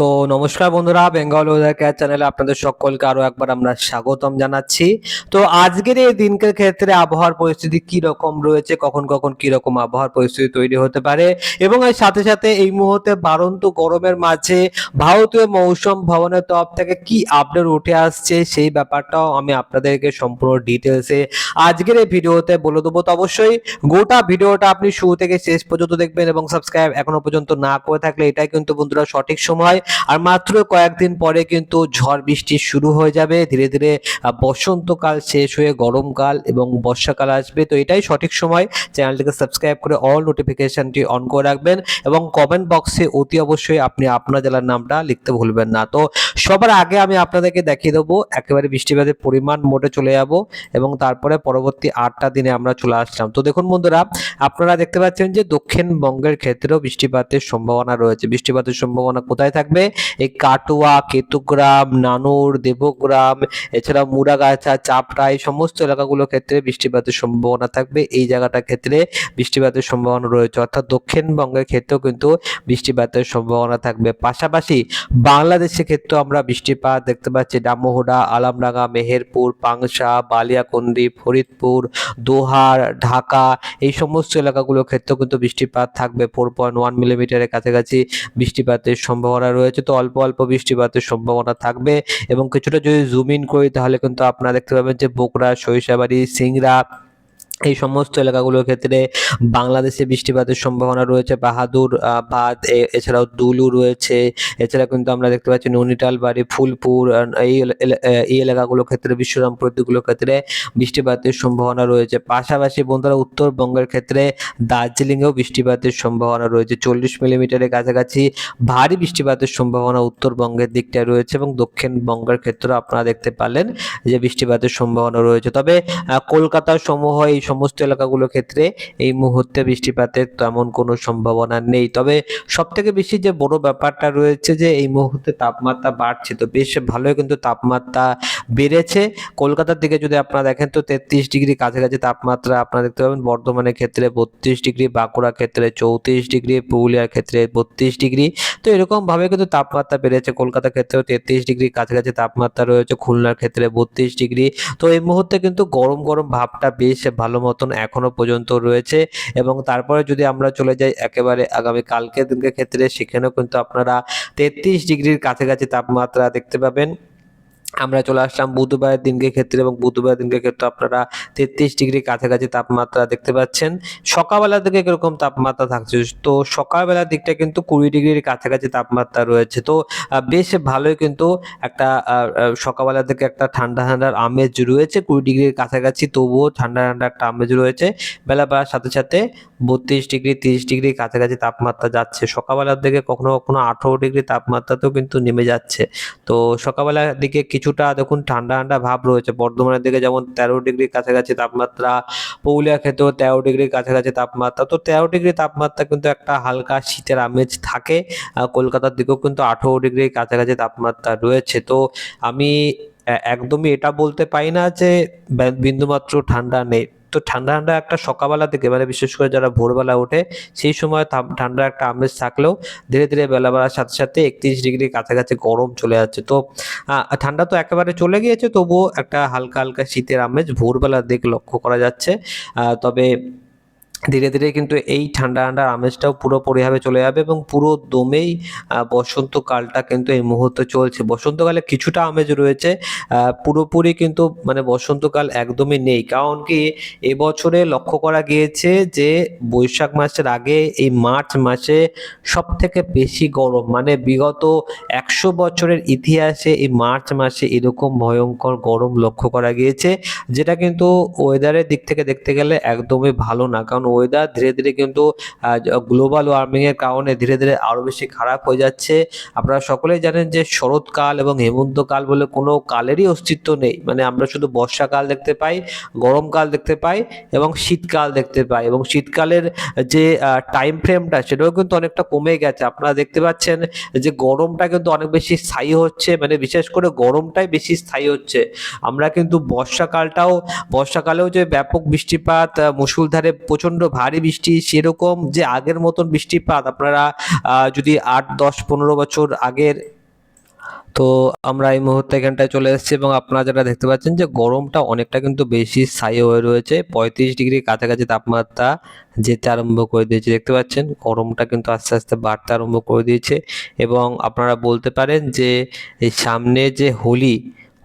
তো নমস্কার বন্ধুরা বেঙ্গল ওয়েদার কেয়ার চ্যানেলে আপনাদের সকলকে আরও একবার আমরা স্বাগতম জানাচ্ছি। তো আজকের এই দিনকের ক্ষেত্রে আবহাওয়ার পরিস্থিতি কি রকম রয়েছে, কখন কখন কি রকম আবহাওয়ার পরিস্থিতি তৈরি হতে পারে এবং এর সাথে সাথে এই মুহূর্তে বারন্ত গরমের মাঝে ভারতীয় মৌসুম ভবনের তরফ থেকে কি আপডেট উঠে আসছে সেই ব্যাপারটাও আমি আপনাদেরকে সম্পূর্ণ ডিটেলসে আজকের এই ভিডিওতে বলে দেবো। তো অবশ্যই গোটা ভিডিওটা আপনি শুরু থেকে শেষ পর্যন্ত দেখবেন এবং সাবস্ক্রাইব এখনও পর্যন্ত না করে থাকলে এটাই কিন্তু বন্ধুরা সঠিক সময়। আর মাত্র কয়েকদিন পরে কিন্তু ঝড় বৃষ্টি শুরু হয়ে যাবে। ধীরে ধীরে বসন্তকাল শেষ হয়ে গরমকাল এবং বর্ষাকাল আসবে। তো এটাই সঠিক সময়। চ্যানেলটিকে সাবস্ক্রাইব করে অল নোটিফিকেশনটি অন করে রাখবেন এবং কমেন্ট বক্সে অতি অবশ্যই আপনি আপনার জেলার নামটা লিখতে ভুলবেন না। তো সবার আগে আমি আপনাদেরকে দেখিয়ে দেবো, একেবারে বৃষ্টিপাতের পরিমাণ মোটে চলে যাব এবং তারপরে পরবর্তী আটটা দিনে আমরা চলে আসলাম। তো দেখুন বন্ধুরা, আপনারা দেখতে পাচ্ছেন যে দক্ষিণবঙ্গের ক্ষেত্রেও বৃষ্টিপাতের সম্ভাবনা রয়েছে। বৃষ্টিপাতের সম্ভাবনা কোথায় থাকবে? এই কাটুয়া, কেতুগ্রাম, নানুর, দেবগ্রাম এছাড়া মুরাগাছা চাপড়া, এই সমস্ত এলাকাগুলোর ক্ষেত্রে বৃষ্টিপাতের সম্ভাবনা থাকবে। এই জায়গাটার ক্ষেত্রে বৃষ্টিপাতের সম্ভাবনা রয়েছে। অর্থাৎ দক্ষিণবঙ্গের ক্ষেত্রেও কিন্তু বৃষ্টিপাতের সম্ভাবনা থাকবে। পাশাপাশি বাংলাদেশের ক্ষেত্রেও আমরা বৃষ্টিপাত দেখতে পাচ্ছি। ডামোহডা, আলামডাঙ্গা, মেহেরপুর, পাংশা, বালিয়াকন্দি, ফরিদপুর, দোহার, ঢাকা, এই সমস্ত এলাকাগুলোর ক্ষেত্রেও কিন্তু বৃষ্টিপাত থাকবে। ফোর পয়েন্ট ওয়ান মিলিমিটারের কাছাকাছি বৃষ্টিপাতের সম্ভাবনা রয়েছে। তো অল্প অল্প বৃষ্টিপাতের সম্ভাবনা থাকবে। এবং কিছুটা যদি জুম ইন করি, তাহলে কিন্তু আপনারা দেখতে পাবেন যে বোকরা সরিষাবাড়ি, সিংড়া এই সমস্ত এলাকাগুলোর ক্ষেত্রে বাংলাদেশে বৃষ্টিপাতের সম্ভাবনা রয়েছে, বাহাদুর বাদ এছাড়াও দুলু রয়েছে, এছাড়া কিন্তু আমরা দেখতে পাচ্ছি নৈনিতাল, বাড়ি, ফুলপুর এই এই এলাকাগুলোর ক্ষেত্রে বিশ্বরামপুর দিকগুলোর ক্ষেত্রে বৃষ্টিপাতের সম্ভাবনা রয়েছে। পাশাপাশি বন্ধুরা, উত্তরবঙ্গের ক্ষেত্রে দার্জিলিংয়েও বৃষ্টিপাতের সম্ভাবনা রয়েছে। চল্লিশ মিলিমিটারের কাছাকাছি ভারী বৃষ্টিপাতের সম্ভাবনা উত্তরবঙ্গের দিকটায় রয়েছে এবং দক্ষিণবঙ্গের ক্ষেত্রেও আপনারা দেখতে পারলেন যে বৃষ্টিপাতের সম্ভাবনা রয়েছে। তবে কলকাতা সমূহ এই সমস্ত এলাকাগুলোর ক্ষেত্রে এই মুহূর্তে বৃষ্টিপাতের তেমন কোনো সম্ভাবনা নেই। তবে সব থেকে বেশি যে বড় ব্যাপারটা রয়েছে যে এই মুহূর্তে তাপমাত্রা বাড়ছে, তো বেশ ভালোই কিন্তু তাপমাত্রা বেড়েছে। কলকাতার দিকে যদি আপনারা দেখেন, তো তেত্রিশ ডিগ্রি কাছাকাছি তাপমাত্রা আপনারা দেখতে পাবেন। বর্ধমানের ক্ষেত্রে বত্রিশ ডিগ্রি, বাঁকুড়ার ক্ষেত্রে চৌত্রিশ ডিগ্রি, পুরুলিয়ার ক্ষেত্রে বত্রিশ ডিগ্রি। তো এরকমভাবে কিন্তু তাপমাত্রা বেড়েছে। কলকাতার ক্ষেত্রেও তেত্রিশ ডিগ্রি কাছাকাছি তাপমাত্রা রয়েছে। খুলনার ক্ষেত্রে বত্রিশ ডিগ্রি। তো এই মুহূর্তে কিন্তু গরম গরম ভাবটা বেশ ভালো মতন এখনও পর্যন্ত রয়েছে এবং তারপরে যদি আমরা চলে যাই একেবারে আগামী কালকের দিনের ক্ষেত্রে, সেখানেও কিন্তু আপনারা তেত্রিশ ডিগ্রির কাছাকাছি তাপমাত্রা দেখতে পাবেন। আমরা চলে আসলাম বুধবারের দিনকে ক্ষেত্রে এবং বুধবারের দিনকে ক্ষেত্রে আপনারা তেত্রিশ ডিগ্রি কাছাকাছি তাপমাত্রা দেখতে পাচ্ছেন। সকালবেলার দিকে কীরকম তাপমাত্রা থাকছে? তো সকালবেলার দিকটা কিন্তু কুড়ি ডিগ্রির কাছাকাছি তাপমাত্রা রয়েছে। তো বেশ ভালোই কিন্তু একটা সকালবেলার দিকে একটা ঠান্ডা ঠান্ডার আমেজ রয়েছে কুড়ি ডিগ্রির কাছাকাছি, তবুও ঠান্ডা ঠান্ডা একটা আমেজ রয়েছে। বেলা বাড়ার সাথে সাথে বত্রিশ ডিগ্রি, তিরিশ ডিগ্রির কাছাকাছি তাপমাত্রা যাচ্ছে। সকালবেলার দিকে কখনো কখনো আঠেরো ডিগ্রি তাপমাত্রাতেও কিন্তু নেমে যাচ্ছে। তো সকালবেলার দিকে কিছুটা দেখুন ঠান্ডা ঠান্ডা ভাব রয়েছে। বর্ধমানের দিকে যেমন তেরো ডিগ্রির কাছাকাছি তাপমাত্রা পুরুলিয়া ক্ষেত্রেও তেরো ডিগ্রির কাছাকাছি তাপমাত্রা। তো তেরো ডিগ্রি তাপমাত্রা কিন্তু একটা হালকা শীতের আমেজ থাকে। কলকাতার দিকেও কিন্তু আঠেরো ডিগ্রির কাছাকাছি তাপমাত্রা রয়েছে। তো আমি একদমই এটা বলতে পারি না যে বিন্দুমাত্র ঠান্ডা নেই। তো ঠান্ডা ঠান্ডা একটা সকালবেলা থেকে মানে বিশেষ করে যারা ভোরবেলা ওঠে, সেই সময় ঠান্ডা একটা আমেজ থাকলেও ধীরে ধীরে বেলা বাড়ার সাথে সাথে একত্রিশ ডিগ্রির কাছাকাছি গরম চলে যাচ্ছে। তো ঠান্ডা তো একেবারে চলে গিয়েছে, তবুও একটা হালকা হালকা শীতের আমেজ ভোরবেলার দিক লক্ষ্য করা যাচ্ছে। তবে ধীরে ধীরে কিন্তু এই ঠান্ডা ঠান্ডার আমেজটাও পুরোপুরিভাবে চলে যাবে এবং পুরো দমেই বসন্তকালটা কিন্তু এই মুহূর্তে চলছে। বসন্তকালে কিছুটা আমেজ রয়েছে পুরোপুরি কিন্তু মানে বসন্তকাল একদমই নেই। কারণ কি, এবছরে লক্ষ্য করা গিয়েছে যে বৈশাখ মাসের আগে এই মার্চ মাসে সব থেকে বেশি গরম মানে বিগত একশো বছরের ইতিহাসে এই মার্চ মাসে এরকম ভয়ঙ্কর গরম লক্ষ্য করা গিয়েছে, যেটা কিন্তু ওয়েদারের দিক থেকে দেখতে গেলে একদমই ভালো না। কারণ ওয়েদার ধীরে ধীরে কিন্তু গ্লোবাল ওয়ার্মিংয়ের কারণে ধীরে ধীরে আরও বেশি খারাপ হয়ে যাচ্ছে। আপনারা সকলেই জানেন যে শরৎকাল এবং হেমন্তকাল বলে কোনো কালেরই অস্তিত্ব নেই। মানে আমরা শুধু বর্ষাকাল দেখতে পাই গরমকাল দেখতে পাই এবং শীতকাল দেখতে পাই এবং শীতকালের যে টাইম ফ্রেমটা সেটাও কিন্তু অনেকটা কমে গেছে। আপনারা দেখতে পাচ্ছেন যে গরমটা কিন্তু অনেক বেশি স্থায়ী হচ্ছে মানে বিশেষ করে গরমটাই বেশি স্থায়ী হচ্ছে। আমরা কিন্তু বর্ষাকালটাও বর্ষাকালেও যে ব্যাপক বৃষ্টিপাত আহ, মুষলধারে প্রচণ্ড ভারী বৃষ্টি, সেরকম যে আগের মতন বৃষ্টিপাত আপনারা যদি আট, দশ, পনেরো বছর আগের, তো আমরা এই মুহূর্তে এখানটায় চলে এসেছি এবং আপনারা যেটা দেখতে পাচ্ছেন যে গরমটা অনেকটা কিন্তু বেশি স্থায়ী হয়ে রয়েছে। পঁয়ত্রিশ ডিগ্রি কাছাকাছি তাপমাত্রা যেতে আরম্ভ করে দিয়েছে। দেখতে পাচ্ছেন গরমটা কিন্তু আস্তে আস্তে বাড়তে আরম্ভ করে দিয়েছে এবং আপনারা বলতে পারেন যে এই সামনে যে হোলি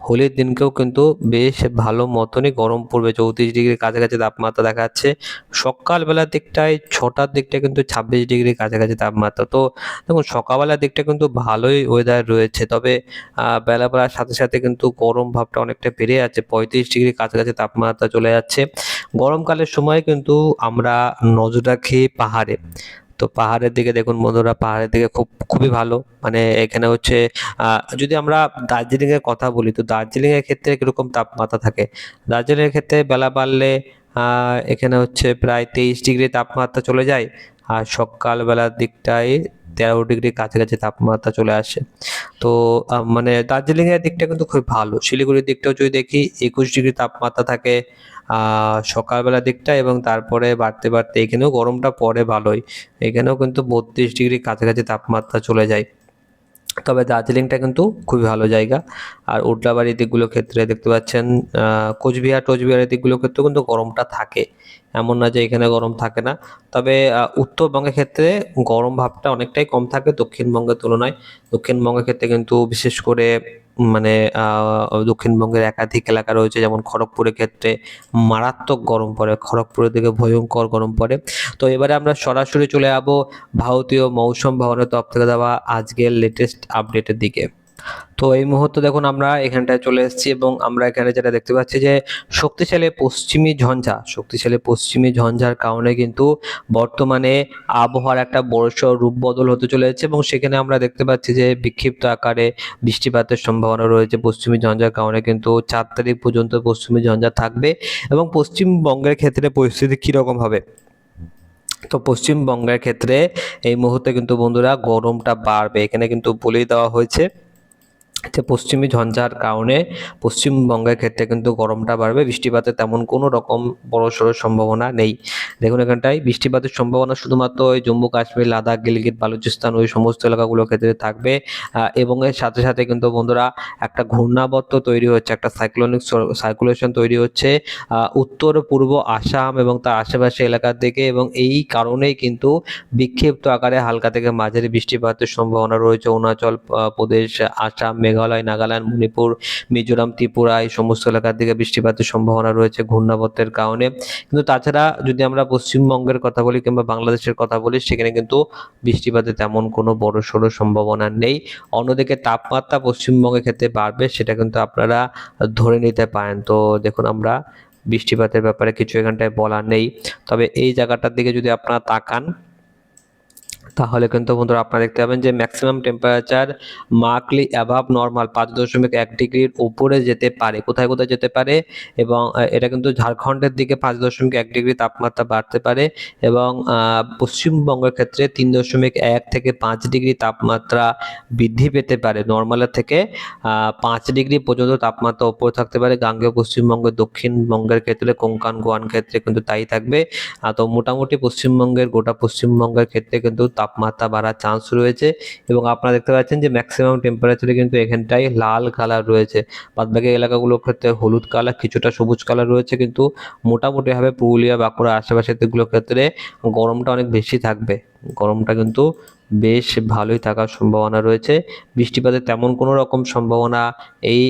হোলির দিনকেও কিন্তু বেশ ভালো মতনই গরম পড়বে। চৌত্রিশ ডিগ্রির কাছাকাছি তাপমাত্রা দেখা যাচ্ছে। সকালবেলার দিকটায় ছটার দিকটা কিন্তু ছাব্বিশ ডিগ্রির কাছাকাছি তাপমাত্রা। তো দেখুন, সকালবেলার দিকটা কিন্তু ভালোই ওয়েদার রয়েছে। তবে বেলা বাড়ার সাথে সাথে কিন্তু গরম ভাবটা অনেকটা বেড়ে যাচ্ছে। পঁয়ত্রিশ ডিগ্রির কাছাকাছি তাপমাত্রা চলে যাচ্ছে। গরমকালের সময় কিন্তু আমরা নজর রাখি পাহাড়ে। তো পাহাড়ের দিকে দেখুন বন্ধুরা, পাহাড়ের দিকে খুব, খুবই ভালো। মানে এখানে হচ্ছে যদি আমরা দার্জিলিংয়ের কথা বলি, তো দার্জিলিংয়ের ক্ষেত্রে কীরকম তাপমাত্রা থাকে? দার্জিলিংয়ের ক্ষেত্রে বেলা বাড়লে এখানে হচ্ছে প্রায় তেইশ ডিগ্রি তাপমাত্রা চলে যায়, আর সকালবেলার দিকটায় তেরো ডিগ্রি কাছাকাছি তাপমাত্রা চলে আসে। তো মানে দার্জিলিং এর দিকটা কিন্তু খুব ভালো। শিলিগুড়ির দিকটাও যদি দেখি, একুশ ডিগ্রি তাপমাত্রা থাকে আহ সকালবেলার দিকটা এবং তারপরে বাড়তে বাড়তে এখানেও গরমটা পড়ে ভালোই। এখানেও কিন্তু বত্রিশ ডিগ্রি কাছাকাছি তাপমাত্রা চলে যায়। তবে দার্জিলিংটা কিন্তু খুবই ভালো জায়গা। আর উডলাবাড়ির দিকগুলোর ক্ষেত্রে দেখতে পাচ্ছেন কোচবিহার টোচবিহারের দিকগুলোর ক্ষেত্রেও কিন্তু গরমটা থাকে। এমন না যে এখানে গরম থাকে না। তবে উত্তরবঙ্গের ক্ষেত্রে গরম ভাবটা অনেকটাই কম থাকে দক্ষিণবঙ্গের তুলনায়। দক্ষিণবঙ্গের ক্ষেত্রে কিন্তু বিশেষ করে মানে দক্ষিণবঙ্গের একাধিক এলাকা রয়েছে, যেমন খড়গপুরের ক্ষেত্রে মারাত্মক গরম পড়ে, খড়গপুরের দিকে ভয়ঙ্কর গরম পড়ে। তো এবারে আমরা সরাসরি চলে যাব ভারতীয় মৌসুম ভবনের তরফ থেকে দেওয়া আজকের লেটেস্ট আপডেটের দিকে। তো এই মুহূর্তে দেখুন আমরা এখানটায় চলে এসেছি এবং আমরা এখানে যেটা দেখতে পাচ্ছি যে শক্তিশালী পশ্চিমী ঝঞ্ঝা, শক্তিশালী পশ্চিমী ঝঞ্ঝার কারণে কিন্তু বর্তমানে আবহাওয়ার একটা বড়সড় রূপ বদল হতে চলেছে এবং সেখানে আমরা দেখতে পাচ্ছি যে বিক্ষিপ্ত আকারে বৃষ্টিপাতের সম্ভাবনা রয়েছে পশ্চিমী ঝঞ্ঝার কারণে কিন্তু চার তারিখ পর্যন্ত পশ্চিমী ঝঞ্ঝা থাকবে এবং পশ্চিমবঙ্গের ক্ষেত্রে পরিস্থিতি কীরকম হবে? তো পশ্চিমবঙ্গের ক্ষেত্রে এই মুহূর্তে কিন্তু বন্ধুরা গরমটা বাড়বে। এখানে কিন্তু বলেই দেওয়া হয়েছে যে পশ্চিমী ঝঞ্ঝার কারণে পশ্চিমবঙ্গের ক্ষেত্রে কিন্তু গরমটা বাড়বে। বৃষ্টিপাতের তেমন কোনো রকম বড়সড় সম্ভাবনা নেই। দেখুন এখানটায় বৃষ্টিপাতের সম্ভাবনা শুধুমাত্র ওই জম্মু, কাশ্মীর, লাদাখ, গিলগিত, বালুচিস্তান ওই সমস্ত এলাকাগুলোর ক্ষেত্রে থাকবে। এবং এর সাথে সাথে কিন্তু বন্ধুরা একটা ঘূর্ণাবর্ত তৈরি হচ্ছে, একটা সাইক্লোনিক সার্কুলেশন তৈরি হচ্ছে উত্তর, পূর্ব আসাম এবং তার আশেপাশে এলাকার দিকে এবং এই কারণেই কিন্তু বিক্ষিপ্ত আকারে হালকা থেকে মাঝারি বৃষ্টিপাতের সম্ভাবনা রয়েছে। অরুণাচল প্রদেশ, আসাম মেঘালয়, নাগাল্যান্ড, মণিপুর, মিজোরাম, ত্রিপুরা এই সমস্ত এলাকার দিকে বৃষ্টিপাতের সম্ভাবনা রয়েছে ঘূর্ণাবর্তের কারণে। কিন্তু তাছাড়া যদি আমরা পশ্চিমবঙ্গের কথা বলি কিংবা বাংলাদেশের কথা বলি, সেখানে কিন্তু বৃষ্টিপাতের তেমন কোনো বড় সড়ো সম্ভাবনা নেই। অন্যদিকে তাপমাত্রা পশ্চিমবঙ্গের ক্ষেত্রে বাড়বে, সেটা কিন্তু আপনারা ধরে নিতে পারেন। তো দেখুন, আমরা বৃষ্টিপাতের ব্যাপারে কিছু এখানটায় বলা নেই। তবে এই জায়গাটার দিকে যদি আপনারা তাকান তাহলে কিন্তু বন্ধুরা আপনারা দেখতে পাবেন যে maximum temperature markedly above normal পাঁচ দশমিক এক ডিগ্রির উপরে যেতে পারে। কোথায় কোথায় যেতে পারে? এবং এটা কিন্তু ঝাড়খণ্ডের দিকে পাঁচ দশমিক এক ডিগ্রি তাপমাত্রা বাড়তে পারে এবং পশ্চিমবঙ্গের ক্ষেত্রে তিন দশমিক এক থেকে পাঁচ ডিগ্রি তাপমাত্রা বৃদ্ধি পেতে পারে। নর্মালের থেকে পাঁচ ডিগ্রি পর্যন্ত তাপমাত্রা উপরে থাকতে পারে। গাঙ্গেয় পশ্চিমবঙ্গের, দক্ষিণবঙ্গের ক্ষেত্রে কোঙ্কান গোয়ান ক্ষেত্রে কিন্তু তাই থাকবে। তো মোটামুটি পশ্চিমবঙ্গের, গোটা পশ্চিমবঙ্গের ক্ষেত্রে কিন্তু তাপমাত্রা বাড়ার চান্স রয়েছে এবং আপনারা দেখতে পাচ্ছেন যে ম্যাক্সিমাম টেম্পারেচারে কিন্তু এখানটায় লাল কালার রয়েছে। বাদবাকি এলাকাগুলোর ক্ষেত্রে হলুদ কালার কিছুটা সবুজ কালার রয়েছে কিন্তু মোটামুটিভাবে পুরুলিয়া, বাঁকুড়া আশেপাশে দিকগুলোর ক্ষেত্রে গরমটা অনেক বেশি থাকবে। গরমটা কিন্তু বেশ ভালোই থাকার সম্ভাবনা রয়েছে। বৃষ্টিপাতের তেমন কোনো রকম সম্ভাবনা এই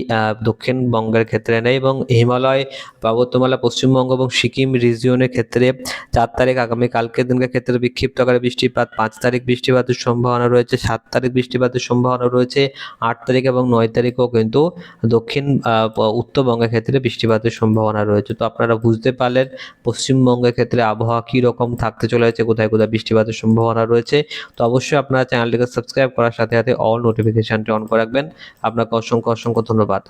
দক্ষিণবঙ্গের ক্ষেত্রে নেই এবং হিমালয়, পার্বত্যমালা, পশ্চিমবঙ্গ এবং সিকিম রিজিয়নের ক্ষেত্রে চার তারিখ আগামী কালকের দিনকার ক্ষেত্রে বিক্ষিপ্ত আকারে বৃষ্টিপাত, পাঁচ তারিখ বৃষ্টিপাতের সম্ভাবনা রয়েছে, সাত তারিখ বৃষ্টিপাতের সম্ভাবনা রয়েছে, আট তারিখ এবং নয় তারিখও কিন্তু দক্ষিণ উত্তরবঙ্গের ক্ষেত্রে বৃষ্টিপাতের সম্ভাবনা রয়েছে। তো আপনারা বুঝতে পারলেন পশ্চিমবঙ্গের ক্ষেত্রে আবহাওয়া কী রকম থাকতে চলেছে, কোথায় কোথায় বৃষ্টিপাতের সম্ভাবনা রয়েছে। তো অবশ্যই আপনারা চ্যানেলটিকে সাবস্ক্রাইব করার সাথে সাথে অল নোটিফিকেশনটি অন করে রাখবেন। আপনাকে অসংখ্য অসংখ্য ধন্যবাদ।